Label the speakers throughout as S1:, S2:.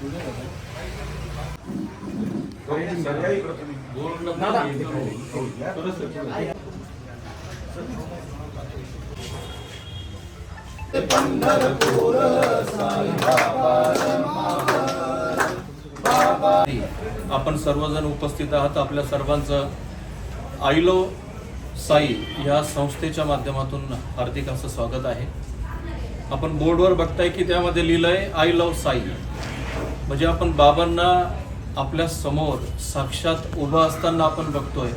S1: आपण सर्वजण उपस्थित आहात आपल्या सर्वांचं. आईलो साई या संस्थेच्या माध्यमातून हार्दिक असं स्वागत आहे. आपण बोर्डवर बघताय की त्यामध्ये लिहिलंय आय लव्ह साई. म्हणजे आपण बाबांना आपल्यासमोर साक्षात उभं असताना आपण बघतोय.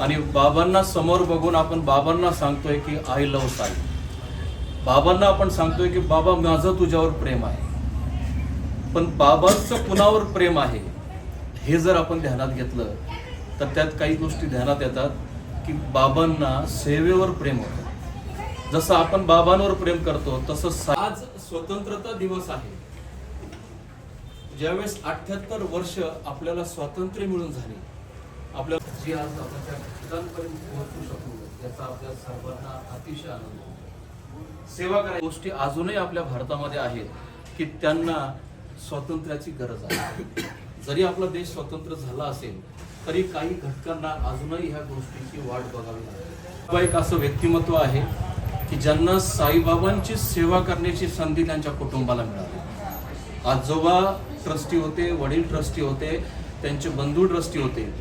S1: आणि बाबांना समोर बघून आपण बाबांना सांगतोय की आय लव साई. बाबांना आपण सांगतोय की बाबा माझं तुझ्यावर प्रेम आहे. पण बाबांचं कुणावर प्रेम आहे हे जर आपण ध्यानात घेतलं तर त्यात काही गोष्टी ध्यानात येतात की बाबांना सेवेवर प्रेम होतं. जसं आपण बाबांवर प्रेम करतो तसं आज स्वतंत्रता दिवस आहे. ज्यावेळेस अठ्ठ्याहत्तर वर्ष आपल्याला स्वातंत्र्य मिळून झाले आपल्या जी आज आपल्या ठिकाणपर्यंत पोहोचू शकू याचा आपल्या सर्वांना अतिशय आनंद होतो. सेवा करा गोष्टी अजूनही आपल्या भारतामध्ये आहेत की त्यांना स्वातंत्र्याची गरज आहे. जरी आपला देश स्वतंत्र झाला असेल तरी काही घटकांना अजूनही ह्या गोष्टीची वाट बघावी लागते. एक असं व्यक्तिमत्व आहे की ज्यांना साईबाबांची सेवा करण्याची संधी त्यांच्या कुटुंबाला मिळाली. आजोबा ट्रस्टी होते वडील ट्रस्टी होते त्यांचे बंधू ट्रस्टी होते.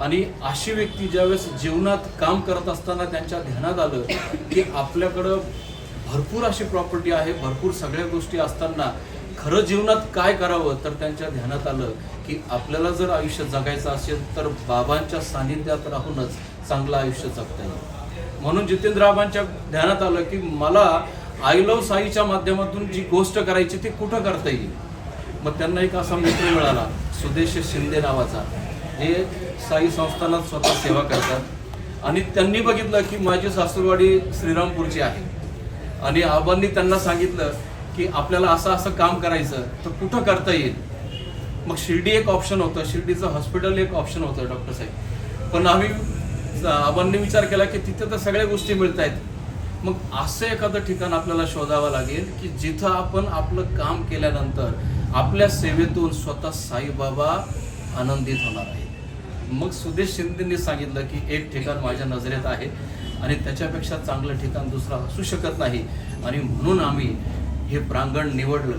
S1: आणि अशी व्यक्ती ज्यावेळेस जीवनात काम करत असताना त्यांच्या ध्यानात आलं की आपल्याकडं भरपूर अशी प्रॉपर्टी आहे भरपूर सगळ्या गोष्टी असताना खरं जीवनात काय करावं तर त्यांच्या ध्यानात आलं की आपल्याला जर आयुष्य जगायचं असेल तर बाबांच्या सानिध्यात राहूनच चांगलं आयुष्य जगता येईल. म्हणून जितेंद्रबाबांच्या ध्यानात आलं की मला आय लव्ह साईच्या माध्यमातून जी गोष्ट करायची ती कुठं करता येईल? मग त्यांना एक असा मित्र मिळाला सुदेश शिंदे नावाचा जे साई संस्थानात स्वतः सेवा करतात. आणि त्यांनी बघितलं की माझी सासूरवाडी श्रीरामपूरची आहे. आणि आबांनी त्यांना सांगितलं की आपल्याला असं असं काम करायचं तर कुठं करता येईल? मग शिर्डी एक ऑप्शन होतं शिर्डीचं हॉस्पिटल एक ऑप्शन होतं डॉक्टर साहेब. पण आम्ही आबांनी विचार केला की तिथे तर सगळ्या गोष्टी मिळत आहेत मग असं एखादं ठिकाण आपल्याला शोधावं लागेल की जिथं आपण आपलं काम केल्यानंतर आपल्या सेवेतून स्वतः साईबाबा आनंदित होणार आहे मग सुदेश शिंदेंनी सांगितलं की एक ठिकाण माझ्या नजरेत आहे आणि त्याच्यापेक्षा चांगलं ठिकाण दुसरं असू शकत नाही. आणि म्हणून आम्ही हे प्रांगण निवडलं.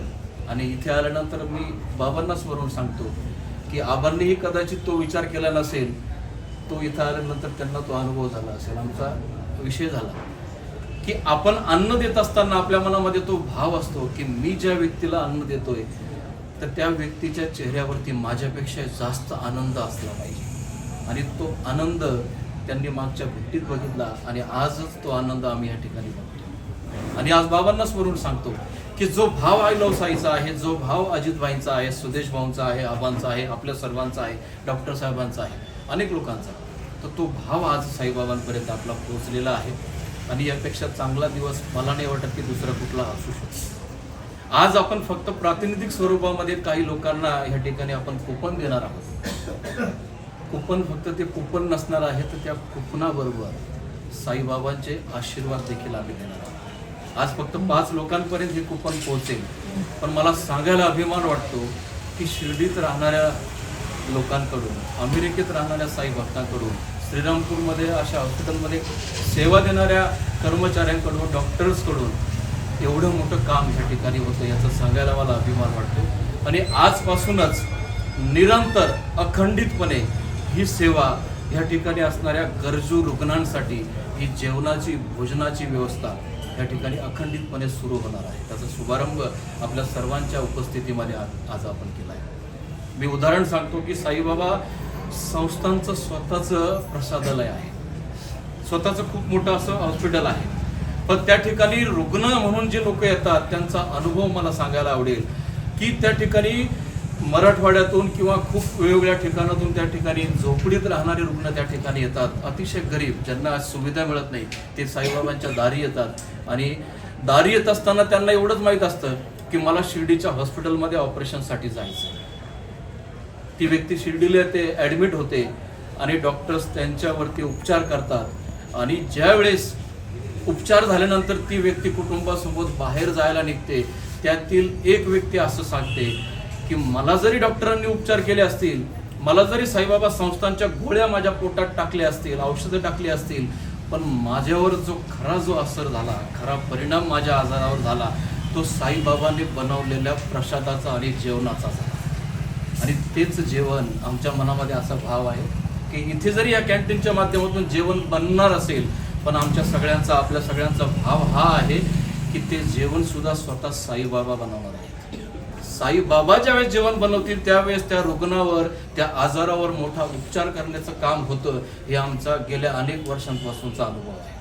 S1: आणि इथे आल्यानंतर मी बाबांना स्मरून सांगतो की आबांनीही कदाचित तो विचार केला नसेल तो इथं आल्यानंतर त्यांना तो अनुभव झाला असेल. आमचा विषय झाला. की आपण अन्न देत असताना आपल्या मनामध्ये तो भाव असतो की मी ज्या व्यक्तीला अन्न देतोय तर त्या व्यक्तीच्या चेहऱ्यावरती माझ्यापेक्षा जास्त आनंद असला पाहिजे. आणि तो आनंद त्यांनी मागच्या भेटीत बघितला आणि आजच तो आनंद आम्ही या ठिकाणी बघतो. आणि आज बाबांना स्मरून सांगतो की जो भाव आय लव साईचा आहे जो भाव अजितभाईंचा आहे सुदेश भाऊंचा आहे आबांचा आहे आपल्या सर्वांचा आहे डॉक्टर साहेबांचा आहे अनेक लोकांचा तर तो भाव आज साईबाबांपर्यंत आपला पोहोचलेला आहे. आणि यापेक्षा चांगला दिवस मला नाही वाटत की दुसरा कुठला असू शकतो. आज आपण फक्त प्रातिनिधिक स्वरूपामध्ये काही लोकांना ह्या ठिकाणी आपण कुपन देणार आहोत. कुपन फक्त ते कुपन नसणार आहे तर त्या कुपनाबरोबर साईबाबांचे आशीर्वाद देखील आम्ही देणार आहोत. आज फक्त पाच लोकांपर्यंत हे कुपन पोहोचेल. पण मला सांगायला अभिमान वाटतो की शिर्डीत राहणाऱ्या लोकांकडून अमेरिकेत राहणाऱ्या साई भक्तांकडून श्रीरामपूरमध्ये अशा हॉस्पिटलमध्ये सेवा देणाऱ्या कर्मचाऱ्यांकडून डॉक्टर्सकडून एवढं मोठं काम या ठिकाणी होतं याचं सांगायला मला अभिमान वाटतो. आणि आजपासूनच निरंतर अखंडितपणे ही सेवा या ठिकाणी असणाऱ्या गरजू रुग्णांसाठी ही जेवणाची भोजनाची व्यवस्था या ठिकाणी अखंडितपणे सुरू होणार आहे. त्याचा शुभारंभ आपल्या सर्वांच्या उपस्थितीमध्ये आज आज आपण केला आहे. मी उदाहरण सांगतो की साईबाबा संस्थांचं स्वतःचं प्रसादालय आहे. स्वतःचं खूप मोठं असं हॉस्पिटल आहे. पण त्या ठिकाणी रुग्ण म्हणून जे लोक येतात त्यांचा अनुभव मला सांगायला आवडेल की त्या ठिकाणी मराठवाड्यातून किंवा खूप वेगवेगळ्या ठिकाणातून त्या ठिकाणी झोपडीत राहणारे रुग्ण त्या ठिकाणी येतात. अतिशय गरीब ज्यांना सुविधा मिळत नाही ते साईबाबांच्या दारी येतात. आणि दारी येत असताना त्यांना एवढंच माहीत असतं की मला शिर्डीच्या हॉस्पिटलमध्ये ऑपरेशनसाठी जायचं ती व्यक्ती शिर्डीला येते ॲडमिट होते आणि डॉक्टर्स त्यांच्यावरती उपचार करतात. आणि ज्यावेळेस उपचार झाल्यानंतर ती व्यक्ती कुटुंबासोबत बाहेर जायला निघते त्यातील एक व्यक्ती असं सांगते की मला जरी डॉक्टरांनी उपचार केले असतील मला जरी साईबाबा संस्थांच्या गोळ्या माझ्या पोटात टाकल्या असतील औषधं टाकली असतील पण माझ्यावर जो खरा जो असर झाला खरा परिणाम माझ्या आजारावर झाला तो साईबाबांनी बनवलेल्या प्रसादाचा आणि जेवणाचा झाला आणि तेच जेवण आमच्या मनामध्ये असा भाव आहे की इथे जरी या कॅन्टीनच्या माध्यमातून जेवण बनणार असेल पण आमच्या सगळ्यांचा आपल्या सगळ्यांचा भाव हा आहे की ते जेवणसुद्धा स्वतः साईबाबा बनवणार आहेत. साईबाबा ज्यावेळेस जेवण बनवतील त्यावेळेस त्या रुग्णावर त्या आजारावर मोठा उपचार करण्याचं काम होतं हे आमचा गेल्या अनेक वर्षांपासूनचा अनुभव आहे.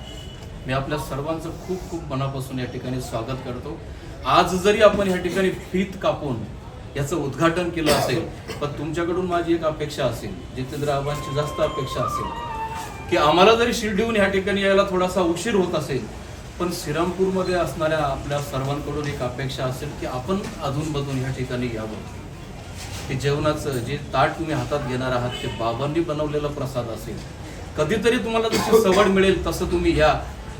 S1: मी आपल्या सर्वांचं खूप खूप मनापासून या ठिकाणी स्वागत करतो. आज जरी आपण या ठिकाणी फीत कापून याचं उद्घाटन केलं असेल पण तुमच्याकडून माझी एक अपेक्षा असेल जितेंद्र आबांची जास्त अपेक्षा असेल की आम्हाला जरी शिर्डीहून या ठिकाणी यायला थोडासा उशीर होत असेल पण श्रीरामपूरमध्ये असणाऱ्या आपल्या सर्वांकडून एक अपेक्षा असेल की आपण अधूनमधून या ठिकाणी यावं. की जेवणाचं जे ताट तुम्ही हातात घेणार आहात ते बाबांनी बनवलेला प्रसाद असेल. कधीतरी तुम्हाला जशी सवड मिळेल तसं तुम्ही या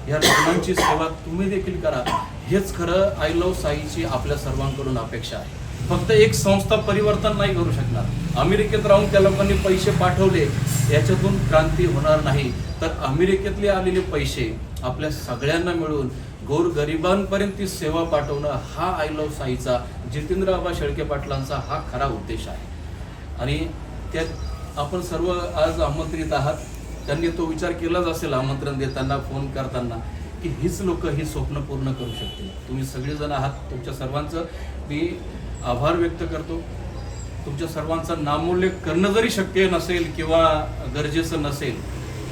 S1: या रुग्णांची सेवा तुम्ही देखील करा. हेच खरं आय लव साईची आपल्या सर्वांकडून अपेक्षा आहे. फक्त एक संस्था परिवर्तन नाही करू शकणार. अमेरिकेत राहून त्या लोकांनी पैसे पाठवले याच्यातून क्रांती होणार नाही. तर अमेरिकेतले आलेले पैसे आपल्या सगळ्यांना मिळून गोरगरिबांपर्यंत ती सेवा पाठवणं हा आय लव्ह साईचा जितेंद्र आबा शेळके पाटलांचा हा खरा उद्देश आहे. आणि त्यात आपण सर्व आज आमंत्रित आहात. त्यांनी तो विचार केलाच असेल आमंत्रण देताना फोन करताना की हीच लोक ही स्वप्न पूर्ण करू शकतील. तुम्ही सगळेजण आहात तुमच्या सर्वांचं. मी आभार व्यक्त करतो. तुमच्या सर्वांचा नामोल्लेख करणं जरी शक्य नसेल किंवा गरजेचं नसेल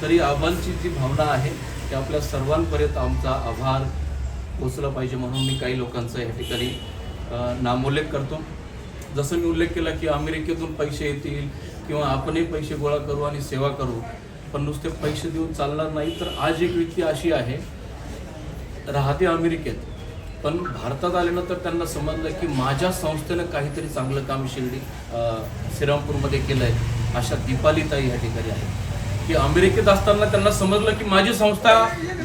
S1: तरी आव्हानची जी भावना आहे ती आपल्या सर्वांपर्यंत आमचा आभार पोचला पाहिजे म्हणून मी काही लोकांचा या ठिकाणी नामोल्लेख करतो. जसं मी उल्लेख केला की अमेरिकेतून पैसे येतील किंवा आपणही पैसे गोळा करू आणि सेवा करू पण नुसते पैसे देऊन चालणार नाही तर आज एक व्यक्ती अशी आहे राहते अमेरिकेत. पण भारतात आल्यानंतर त्यांना समजलं की माझ्या संस्थेनं काहीतरी चांगलं काम शिर्डी श्रीरामपूरमध्ये केलं आहे अशा दीपालीताई या ठिकाणी आहे की अमेरिकेत असताना त्यांना समजलं की माझी संस्था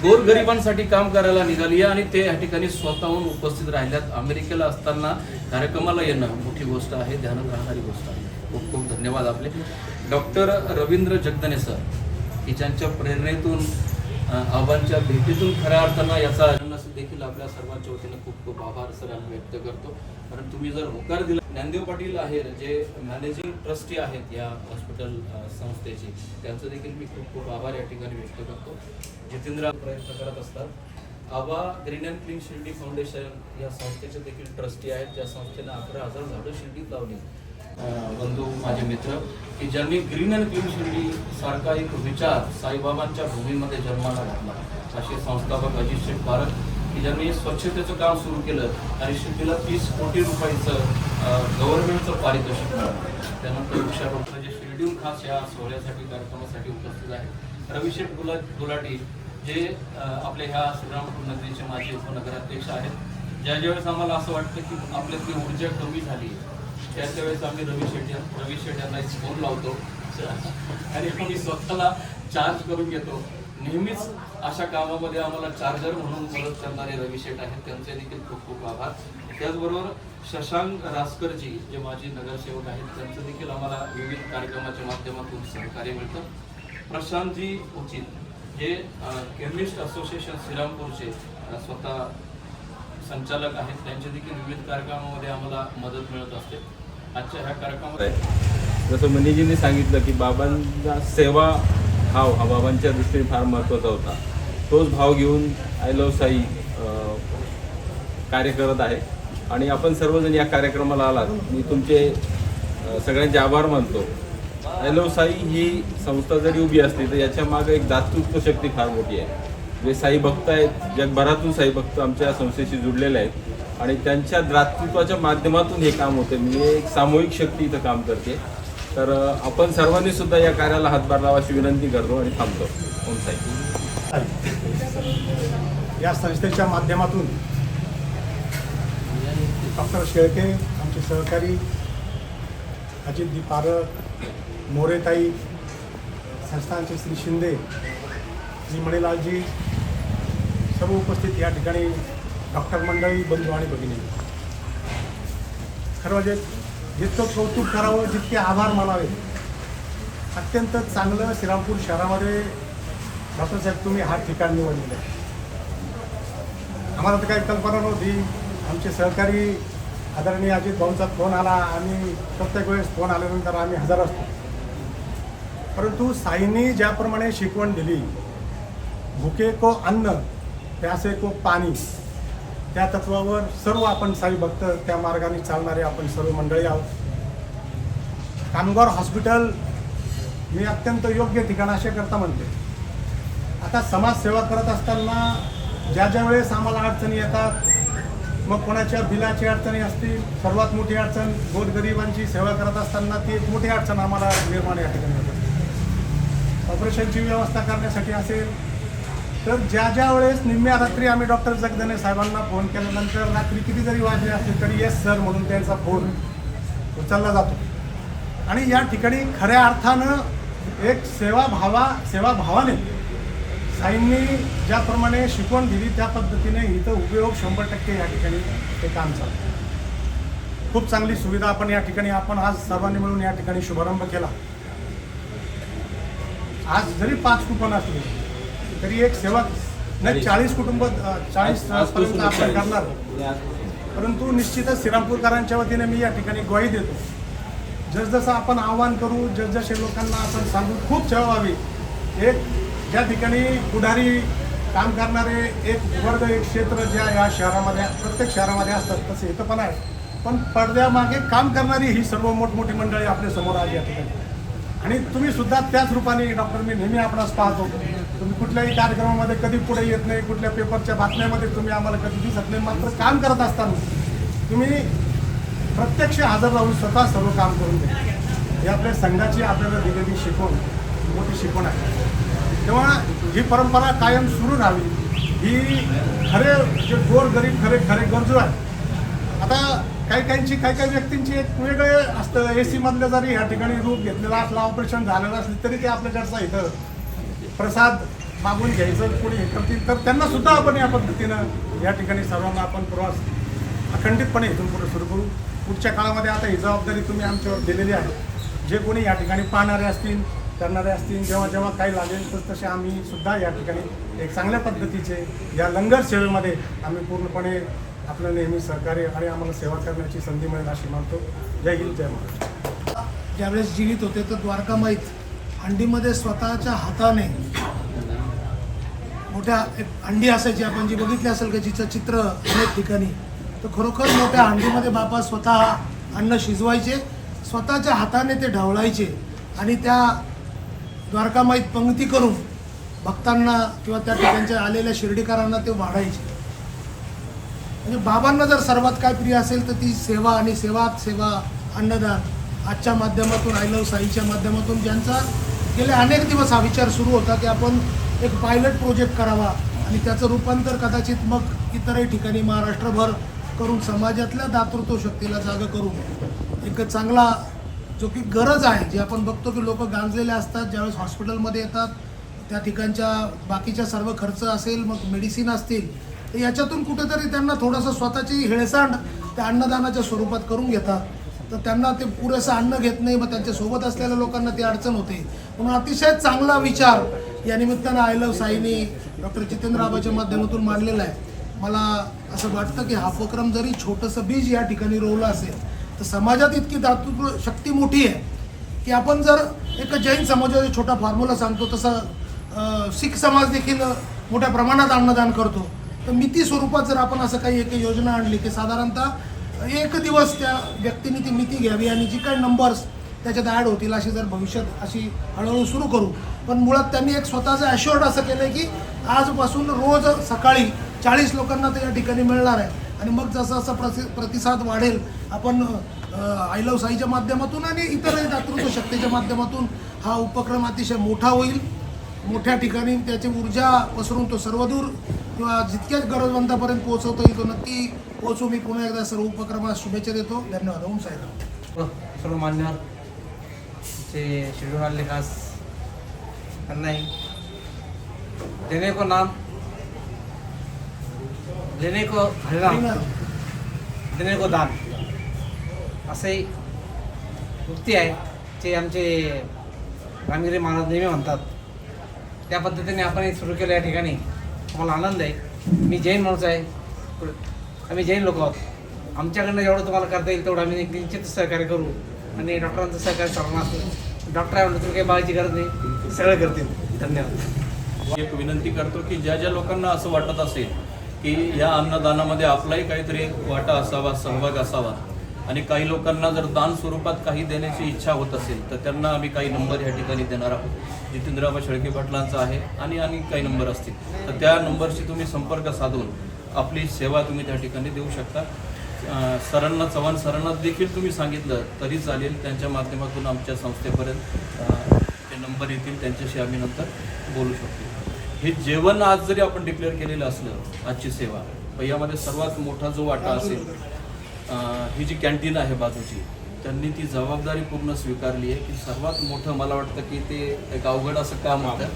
S1: गोरगरिबांसाठी काम करायला निघाली आहे आणि ते या ठिकाणी स्वतःहून उपस्थित राहिल्यात. अमेरिकेला असताना कार्यक्रमाला येणं मोठी गोष्ट आहे ध्यानात राहणारी गोष्ट आहे. खूप खूप धन्यवाद आपले. डॉक्टर रवींद्र जगदने सर की ज्यांच्या प्रेरणेतून आव्हानच्या भेटीतून खऱ्या अर्थानं याचा देखील आपल्या सर्वांच्या वतीनं खूप खूप आभार सर आम्ही व्यक्त करतो. कारण तुम्ही जर होकार दिला ज्ञानदेव पाटील आहेत जे मॅनेजिंग ट्रस्टी आहेत या हॉस्पिटल संस्थेचे त्यांचं देखील मी खूप खूप आभार या ठिकाणी व्यक्त करतो. जितेंद्र प्रयत्न करत असतात. Aba Green and Clean Shirdi Foundation या संस्थेचे देखील ट्रस्टी आहेत. त्या संस्थेनं अकरा हजार झाडं शिर्डीत लावली. बंधू माझे मित्र की ज्यांनी ग्रीन अँड क्लीन शिर्डी सारखा एक विचार साईबाबांच्या भूमीमध्ये जन्माला घातला. असे संस्थापक अजित शेठ भारत की ज्यांनी स्वच्छतेचं काम सुरू केलं आणि शिर्डीला तीस कोटी रुपयाचं गव्हर्नमेंटचं पारितोषिक मिळालं. त्यानंतर वृक्षारोपण जे खास या सोहळ्यासाठी कार्यक्रमासाठी उपस्थित आहे रविशेठ गुला गुलाटी जे आपले आपल्या ह्या श्रीरामपूर नगरीचे माजी उपनगराध्यक्ष आहेत ज्या ज्यावेळेस आम्हाला असं वाटतं की आपल्यातली ऊर्जा कमी झाली त्याच्या वेळेस आम्ही रवी शेट्टी रवी शेट यांना एक फोन लावतो. आणि आम्ही स्वतःला चार्ज करून घेतो. नेहमीच अशा कामामध्ये आम्हाला चार्जर म्हणून मदत करणारे रवी शेठ आहेत. त्यांचे देखील खूप खूप आभार. त्याचबरोबर शशांक रासकरजी जे माजी नगरसेवक आहेत त्यांचं देखील आम्हाला विविध कार्यक्रमाच्या माध्यमातून सहकार्य मिळतं. प्रशांतजी उचित जे केमिस्ट असोसिएशन श्रीरामपूरचे स्वतः संचालक आहेत. त्यांचे देखील विविध कार्यक्रमामध्ये आम्हाला मदत मिळत असते. आजच्या ह्या कार्यक्रमामध्ये
S2: जसं मनीजींनी सांगितलं की बाबांचा सेवा भाव हा बाबांच्या दृष्टीने फार महत्त्वाचा होता. तोच भाव घेऊन आय लव साई कार्य करत आहे. आणि आपण सर्वजण या कार्यक्रमाला आलात. मी तुमचे सगळ्यांचे आभार मानतो. आय लव साई ही संस्था जरी उभी असली तर याच्या मागे एक दातृत्व शक्ती फार मोठी आहे. जे साई भक्त आहेत जगभरातून साई भक्त आमच्या संस्थेशी जुडलेले आहेत. आणि त्यांच्या दातृत्वाच्या माध्यमातून हे काम होते. म्हणजे एक सामूहिक शक्ती इथं काम करते. तर आपण सर्वांनी सुद्धा या कार्याला हातभार लावाची विनंती करतो आणि थांबतो. ओम साई.
S3: या संस्थेच्या माध्यमातून डॉक्टर शेळके आमचे सहकारी अजित पारक मोरेताई संस्थानचे श्री शिंदे श्री मणिलालजी सर्व उपस्थित या ठिकाणी डॉक्टर मंडळी बंधू आणि भगिनी. खरं म्हणजे जितकं कौतुक करावं जितके आभार मानावे. अत्यंत चांगलं श्रीरामपूर शहरामध्ये डॉक्टर साहेब तुम्ही हा ठिकाण निवडलेलं आहे. आम्हाला तर काही कल्पना नव्हती. आमचे सहकारी आदरणीय अजित भाऊंचा फोन आला आणि प्रत्येक वेळेस फोन आल्यानंतर आम्ही हजर असतो. परंतु साईंनी ज्याप्रमाणे शिकवण दिली भुके को अन्न प्यासे को पाणी त्या तत्वावर सर्व आपण साई भक्त त्या मार्गाने चालणारे आपण सर्व मंडळी आहोत. कामगार हॉस्पिटल मी अत्यंत योग्य ठिकाण असे करता म्हणते. आता समाजसेवा करत असताना ज्या ज्या वेळेस आम्हाला अडचणी येतात मग कोणाच्या बिलाची अडचणी असतील सर्वात मोठी अडचण गोरगरिबांची सेवा करत असताना ती एक मोठी अडचण आम्हाला निर्माण या ठिकाणी होत. ऑपरेशनची व्यवस्था करण्यासाठी असेल तर ज्या ज्या वेळेस निम्म्या रात्री आम्ही डॉक्टर जगदने साहेबांना फोन केल्यानंतर रात्री किती जरी वाजले असले तरी येस सर म्हणून त्यांचा फोन उचलला जातो. आणि या ठिकाणी खऱ्या अर्थानं एक सेवा भावा साईंनी ज्याप्रमाणे शिकवण दिली त्या पद्धतीने इथं उपयोग शंभर टक्के या ठिकाणी ते काम चालतं खूप चांगली सुविधा आपण या ठिकाणी आपण आज सर्वांनी मिळून या ठिकाणी शुभारंभ केला. आज जरी पाच कुपन असले तरी एक सेवा नाही चाळीस कुटुंब चाळीस पर्यंत आपण करणार. परंतु निश्चितच श्रीरामपूरकरांच्या वतीने मी या ठिकाणी ग्वाही देतो. जसजसं आपण आव्हान करू जसजसे लोकांना आपण सांगू खूप सेवा व्हावी. एक ज्या ठिकाणी पुढारी काम करणारे एक वर्ग एक क्षेत्र ज्या या शहरामध्ये प्रत्येक शहरामध्ये असतात तसे इथं पण आहे. पण पडद्यामागे काम करणारी ही सर्व मोठमोठी मंडळी आपल्यासमोर आली या ठिकाणी. आणि तुम्ही सुद्धा त्याच रूपाने डॉक्टर मी नेहमी आपणास पाहतो तुम्ही कुठल्याही कार्यक्रमामध्ये कधी पुढे येत नाही कुठल्या पेपरच्या बातम्यामध्ये तुम्ही आम्हाला कधी दिसत नाही मात्र काम करत असताना तुम्ही प्रत्यक्ष हजर राहून स्वतः सर्व काम करून द्या हे आपल्या संघाची आपल्याला दिलेली शिकवण मोठी शिकवण आहे. तेव्हा ही परंपरा कायम सुरू राहावी. ही खरे जे गोर गरीब खरे खरे गरजू आहे आता काही काहींची काही काही व्यक्तींची एक वेगळे असतं. ए सीमधलं जरी या ठिकाणी रूप घेतलेला असला ऑपरेशन झालेलं असलं तरी ते आपल्याकडचा इथं प्रसाद मागून घ्यायचं कोणी. हे करतील तर त्यांना सुद्धा आपण या पद्धतीनं या ठिकाणी सर्वांना आपण प्रवास अखंडितपणे इथून पुढे सुरू करू. पुढच्या काळामध्ये आता ही जबाबदारी तुम्ही आमच्यावर दिलेली आहे. जे कोणी या ठिकाणी पाहणारे असतील करणारे असतील जेव्हा जेव्हा काही लागेल तर तसे आम्ही सुद्धा या ठिकाणी एक चांगल्या पद्धतीचे या लंगर सेवेमध्ये आम्ही पूर्णपणे आपलं नेहमी सहकार्य आणि आम्हाला सेवा करण्याची संधी मिळेल अशी मानतो. जय हिंद जय महाराष्ट्र.
S4: ज्यावेळेस जीवित होते तर द्वारकामाईत हंडीमध्ये स्वतःच्या हाताने मोठ्या एक हंडी असायची. आपण जी बघितली असेल का जिचं चित्र अनेक ठिकाणी तर खरोखर मोठ्या हंडीमध्ये बापा स्वतः अन्न शिजवायचे स्वतःच्या हाताने ते ढवळायचे आणि त्या द्वारकामाईत पंक्ती करून भक्तांना किंवा त्या ठिकाणच्या आलेल्या शिर्डीकरांना ते वाढायचे. म्हणजे बाबांना जर सर्वात काय प्रिय असेल तर ती सेवा आणि सेवात सेवा अन्नदान. आजच्या माध्यमातून आय लव्ह साईच्या माध्यमातून ज्यांचा गेले अनेक दिवस हा विचार सुरू होता की आपण एक पायलट प्रोजेक्ट करावा आणि त्याचं रूपांतर कदाचित मग इतरही ठिकाणी महाराष्ट्रभर करून समाजातल्या दातृत्व शक्तीला जागा करून एक चांगला जो की गरज आहे जी आपण बघतो की लोक गांजलेले असतात ज्यावेळेस हॉस्पिटलमध्ये येतात त्या ठिकाणच्या बाकीच्या सर्व खर्च असेल मग मेडिसिन असतील तर याच्यातून कुठेतरी त्यांना थोडंसं स्वतःची हेळसांड त्या अन्नदानाच्या स्वरूपात करून घेतात. तर त्यांना ते पुरेसं अन्न घेत नाही मग त्यांच्यासोबत असलेल्या लोकांना ती अडचण होते. म्हणून अतिशय चांगला विचार या निमित्तानं आय लव्ह साईनी डॉक्टर जितेंद्र आबाच्या माध्यमातून मांडलेला आहे. मला असं वाटतं की हा उपक्रम जरी छोटंसं बीज या ठिकाणी रोवलं असेल तर समाजात इतकी दातृत्व शक्ती मोठी आहे की आपण जर एक जैन समाजाचा छोटा फॉर्म्युला सांगतो तसं शीख समाज देखील मोठ्या प्रमाणात अन्नदान करतो. तर मिती स्वरूपात जर आपण असं काही एक योजना आणली की साधारणतः एक दिवस त्या व्यक्तीने ती मिती घ्यावी आणि जी काही नंबर्स त्याच्यात ॲड होतील अशी जर भविष्यात अशी हळूहळू सुरू करू. पण मुळात त्यांनी एक स्वतःचं ॲश्युअर्ड असं केलं आहे की आजपासून रोज सकाळी चाळीस लोकांना ते या ठिकाणी मिळणार आहे. आणि मग जसं जसं प्रसि प्रतिसाद वाढेल आपण आय लव साईच्या माध्यमातून आणि इतरही दातृत्व शक्तीच्या माध्यमातून हा उपक्रम अतिशय मोठा होईल. मोठ्या ठिकाणी त्याची ऊर्जा पसरून तो सर्वदूर किंवा जितक्याच गरजवंतापर्यंत पोहोचवता येईल तो नक्की पोहोचू मी पुन्हा एकदा सर्व उपक्रमास शुभेच्छा देतो. धन्यवाद. ओम साईराम.
S5: सर्व मान्यवर जे शेड्यूल आले खास. त्यांनाही देने को नाम लेने को हरिनाम. देने को दान. असे युक्ती आहे ते आमचे रामगिरी महाराज नेहमी म्हणतात. त्या पद्धतीने आपण हे सुरू केलं या ठिकाणी. मला आनंद आहे. मी जैन माणूस आहे. आम्ही जैन लोक आहोत. आमच्याकडनं जेवढं तुम्हाला करता येईल तेवढं आम्ही निश्चित सहकार्य करू आणि डॉक्टरांचं सहकार्य सर्वांना असतो डॉक्टर आहे म्हणतो तुम्ही काही बाळाची गरज नाही. सगळं करतील. धन्यवाद.
S1: एक विनंती करतो की ज्या ज्या लोकांना असं वाटत असेल की या अन्नदानामध्ये आपलाही काहीतरी वाटा असावा सहभाग असावा आणि काही लोकांना जर दान स्वरूपात काही देण्याची इच्छा होत असेल तर त्यांना आम्ही काही नंबर या ठिकाणी देणार आहोत. जितेंद्रबा शेळके पाटलांचा आहे आणि आणि काही नंबर असतील. तर त्या नंबरशी तुम्ही संपर्क साधून आपली सेवा तुम्ही त्या ठिकाणी देऊ शकता. सरांना चव्हाण सरांना देखील तुम्ही सांगितलं तरी चालेल. त्यांच्या माध्यमातून आमच्या संस्थेपर्यंत ते नंबर येतील. त्यांच्याशी आम्ही नंतर बोलू शकतो. हे जेवण आज जरी आपण डिक्लेअर केलेलं असलं आजची सेवा पण यामध्ये सर्वात मोठा जो वाटा असेल ही जी कॅन्टीन आहे बाजूची त्यांनी ती जबाबदारी पूर्ण स्वीकारली आहे की सर्वात मोठं मला वाटतं की ते एक अवघड असं काम होतं.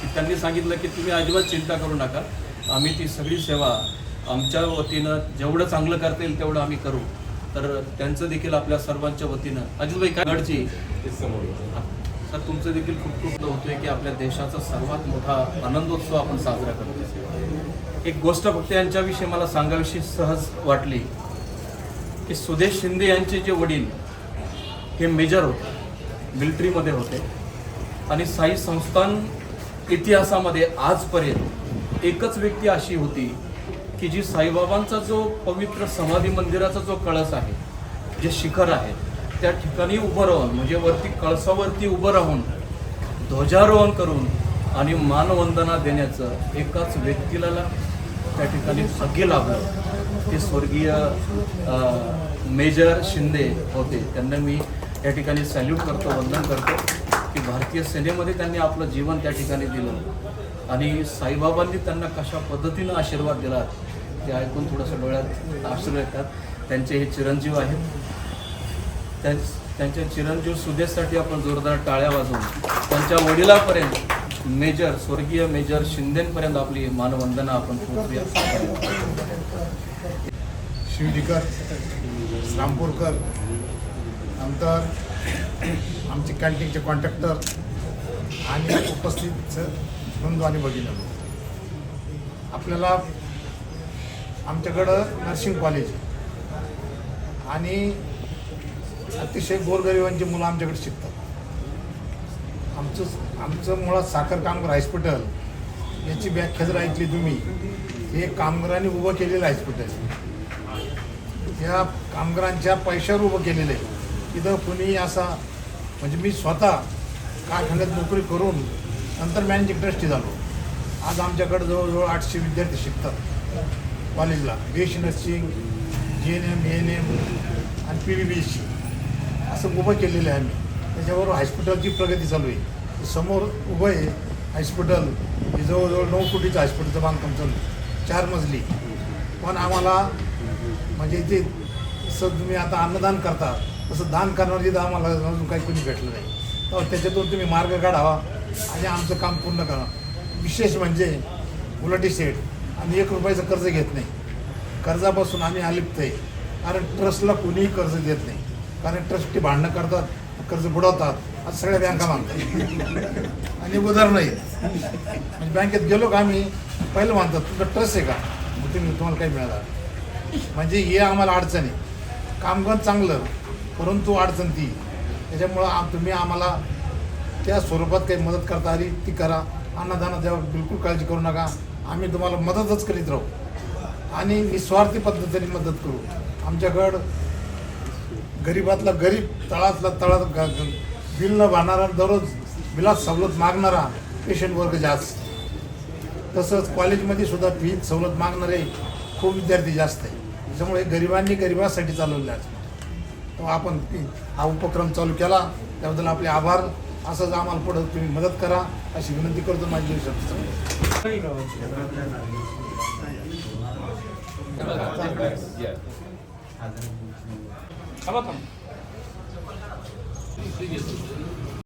S1: की त्यांनी सांगितलं की तुम्ही अजिबात चिंता करू नका. आम्ही ती सगळी सेवा आमच्या वतीनं जेवढं चांगलं करता येईल तेवढं आम्ही करू. तर त्यांचं देखील आपल्या सर्वांच्या वतीनं. अजितभाई काय गडची सर तुमचं देखील खूप खूप होतोय की आपल्या देशाचा सर्वात मोठा आनंदोत्सव आपण साजरा करतो एक गोष्ट फक्त यांच्याविषयी मला सांगावीशी सहज वाटली की सुदेश शिंदे यांचे जे वडील हे मेजर होते मिलिटरीमध्ये होते. आणि साई संस्थान इतिहासामध्ये आजपर्यंत एकच व्यक्ती अशी होती की जी साईबाबांचा जो पवित्र समाधी मंदिराचा जो कळस आहे जे शिखर आहे त्या ठिकाणी उभं राहून म्हणजे वरती कळसावरती उभं राहून ध्वजारोहण करून आणि मानवंदना देण्याचं एकाच व्यक्तीला त्या ठिकाणी भाग्य लाभलं ते स्वर्गीय मेजर शिंदे होते. त्यांना मी या ठिकाणी सॅल्यूट करतो वंदन करतो की भारतीय सेनेमध्ये त्यांनी आपलं जीवन त्या ठिकाणी दिलं. आणि साईबाबांनी त्यांना कशा पद्धतीनं आशीर्वाद दिला ते ऐकून थोडंसं डोळ्यात आश्रय येतात. त्यांचे हे चिरंजीव आहेत. त्या त्यांच्या चिरंजीव सुदेशसाठी आपण जोरदार टाळ्या वाजवून त्यांच्या वडिलापर्यंत मेजर स्वर्गीय मेजर शिंदेपर्यंत आपली मानवंदना आपण पोहोचूया.
S6: शिवजीकर रामपूरकर नंतर आमचे कॅन्टीनचे कॉन्ट्रॅक्टर आणि उपस्थित बंधू आणि भगिनी आपल्याला आमच्याकडं नर्सिंग कॉलेज आणि अतिशय गोरगरिबांची मुलं आमच्याकडे शिकतात. आमचं आमचं मुळात साखर कामगार हॉस्पिटल याची व्याख्या जर ऐकली तुम्ही. हे कामगारांनी उभं केलेलं हॉस्पिटल या कामगारांच्या पैशावर उभं केलेलं आहे. इथं कुणी असा म्हणजे मी स्वतः कारखान्यात नोकरी करून नंतर मॅनेजिंग ट्रस्टी झालो. आज आमच्याकडे जवळजवळ आठशे विद्यार्थी शिकतात. कॉलेजला. B S C nursing G N M N M आणि P V B S C असं उभं केलेलं आहे आम्ही. त्याच्याबरोबर हॉस्पिटलची प्रगती चालू आहे. समोर उभं आहे हॉस्पिटल. हे जवळजवळ नऊ कोटीचं हॉस्पिटलचं बांधकाम चालू आहे. चार मजली. पण आम्हाला म्हणजे जे जसं तुम्ही आता अन्नदान करता तसं दान करणार जिथं आम्हाला अजून काही कोणी भेटलं नाही. तर त्याच्यातून तुम्ही मार्ग काढावा. आणि आमचं काम पूर्ण करा विशेष म्हणजे उलटी सेट आम्ही एक रुपयाचं कर्ज घेत नाही. कर्जापासून आम्ही अलिप्त आहे कारण ट्रस्टला कोणीही कर्ज देत नाही. कारण ट्रस्टी भांडणं करतात कर्ज बुडवतात आज सगळ्या बँका मागतात. आणि उदाहरण नाही. म्हणजे बँकेत गेलो का आम्ही पहिलं मानतात तुमचं ट्रस्ट आहे का? मग तुम्ही तुम्हाला काही मिळालं म्हणजे हे आम्हाला अडचण आहे. कामगार चांगलं परंतु अडचण ती. त्याच्यामुळं आम तुम्ही आम्हाला त्या स्वरूपात काही मदत करता आली ती करा. अन्नदानात जेव्हा बिलकुल काळजी करू नका. आम्ही तुम्हाला मदतच करीत राहू. आणि निस्वार्थी पद्धतीने मदत करू. आमच्याकडं गरीबातला गरीब तळातला तळात बिल न भरणारा दररोज बिलात सवलत मागणारा पेशंट वर्ग जास्त. तसंच कॉलेजमध्ये सुद्धा फी सवलत मागणारे खूप विद्यार्थी जास्त आहे त्याच्यामुळे गरिबांनी गरिबासाठी चालवले आज तो आपण ती- हा उपक्रम चालू केला. त्याबद्दल आपले आभार. असंच आम्हाला पुढं तुम्ही मदत करा अशी विनंती करतो माझी शब्द